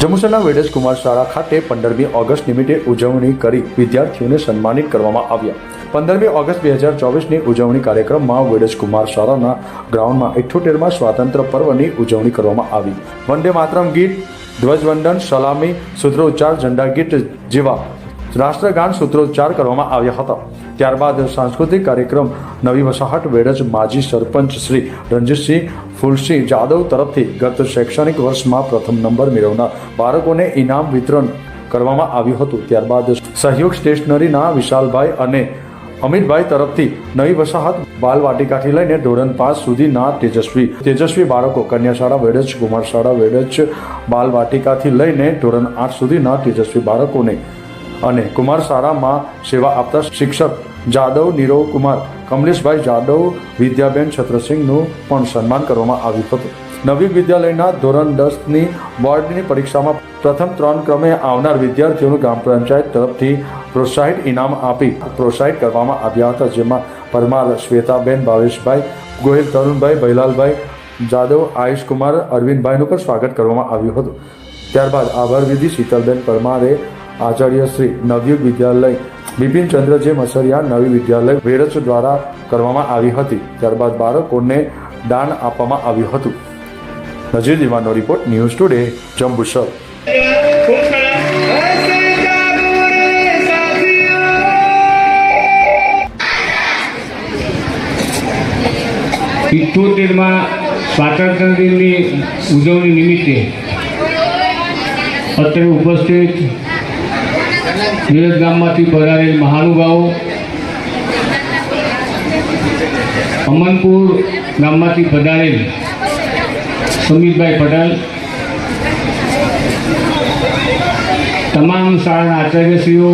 જંબુસરના વેડેશ કુમાર શાળા ખાતે પંદરમી ઓગસ્ટ નિમિત્તે ઉજવણી કરી વિદ્યાર્થીઓને સન્માનિત કરવામાં આવ્યા. પંદરમી ઓગસ્ટ બે હજાર ચોવીસની ઉજવણી કાર્યક્રમમાં વેડેશ કુમાર શાળાના ગ્રાઉન્ડમાં ઇઠ્ઠોતેરમાં સ્વાતંત્ર્ય પર્વની ઉજવણી કરવામાં આવી. વંદે માતરમ ગીત, ધ્વજવંદન, સલામી સૂત્રોચ્ચાર ઝંડા ગીત જેવા રાષ્ટ્રગાન સૂત્રોચ્ચાર કરવામાં આવ્યા હતા. ત્યારબાદ સાંસ્કૃતિક કાર્યક્રમ નવી વસાહત વેડજ માજી સરપંચ શ્રી રણજીતસિંહ ફુલસિંહ જાદવ તરફથી ગત શૈક્ષણિક વર્ષમાં પ્રથમ નંબર મેળવનાર બાળકોને ઇનામ વિતરણ કરવામાં આવ્યું હતું. ત્યારબાદ સહયોગ સ્ટેશનરીના વિશાલભાઈ અને અમિતભાઈ તરફથી નવી વસાહત બાલવાટિકાથી લઈને ધોરણ પાંચ સુધીના તેજસ્વી તેજસ્વી બાળકો કન્યાશાળા વેડજ, કુમારશાળા વેડજ બાલવાટિકાથી લઈને ધોરણ આઠ સુધીના તેજસ્વી બાળકોને અને કુમાર શાળામાં સેવા આપતા શિક્ષક જાદવ નીરવ કુમાર, કમલેશભાઈ જાદવ, વિદ્યાબેન છત્રસિંહનું પણ સન્માન કરવામાં આવ્યું હતું. નવી વિદ્યાલયના ધોરણ દસની બોર્ડની પરીક્ષામાં પ્રથમ ત્રણ ક્રમે આવનાર વિદ્યાર્થીઓનું ગ્રામ પંચાયત તરફથી પ્રોત્સાહિત ઇનામ આપી પ્રોત્સાહિત કરવામાં આવ્યા હતા, જેમાં પરમાર શ્વેતાબેન, ભાવેશભાઈ ગોહિલ, તરુણભાઈ ભૈલાલભાઈ જાદવ, આયુષ કુમાર, અરવિંદભાઈનું પણ સ્વાગત કરવામાં આવ્યું હતું. ત્યારબાદ આભાર વિધિ શીતલબેન પરમારે આચાર્ય શ્રી નવયુગ વિદ્યાલય બિપિનચંદ્ર જે મસરિયા નવી વિદ્યાલય વેરચ દ્વારા કરવામાં આવી હતી. ત્યારબાદ બાળકોને દાન આપવામાં આવ્યું હતું. નજીર દિવાનો રિપોર્ટ ન્યૂઝ ટુડે, જંબુસર. ઇઠોતેરમાં સ્વાતંત્ર્ય દિનની ઉજવણી નિમિત્તે અત્રે ઉપસ્થિત વિવિધ ગામમાંથી પધારેલ મહાનુભાવો અમનપુર ગામમાંથી પધારેલ સુમિતભાઈ પટેલ, તમામ શાળાના આચાર્યશ્રીઓ,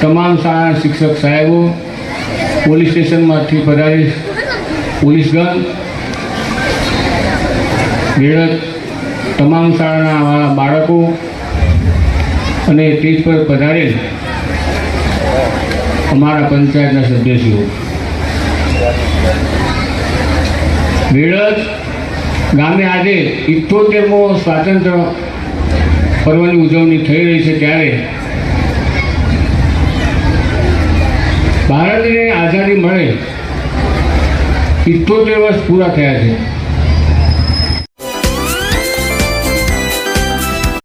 તમામ શાળાના શિક્ષક સાહેબો, પોલીસ સ્ટેશનમાંથી પધારી પોલીસગણ વેળત તમામ શાળાના વાળા બાળકો અને સ્ટેજ પર પધારેલ અમારા પંચાયતના સદસ્યો વેળત ગામે આજે ઇઠ્ઠોતેરમો સ્વાતંત્ર્ય પર્વની ઉજવણી થઈ રહી છે ત્યારે ભારતને આઝાદી મળે ઇઠ્ઠોતેર વર્ષ પૂરા થયા છે.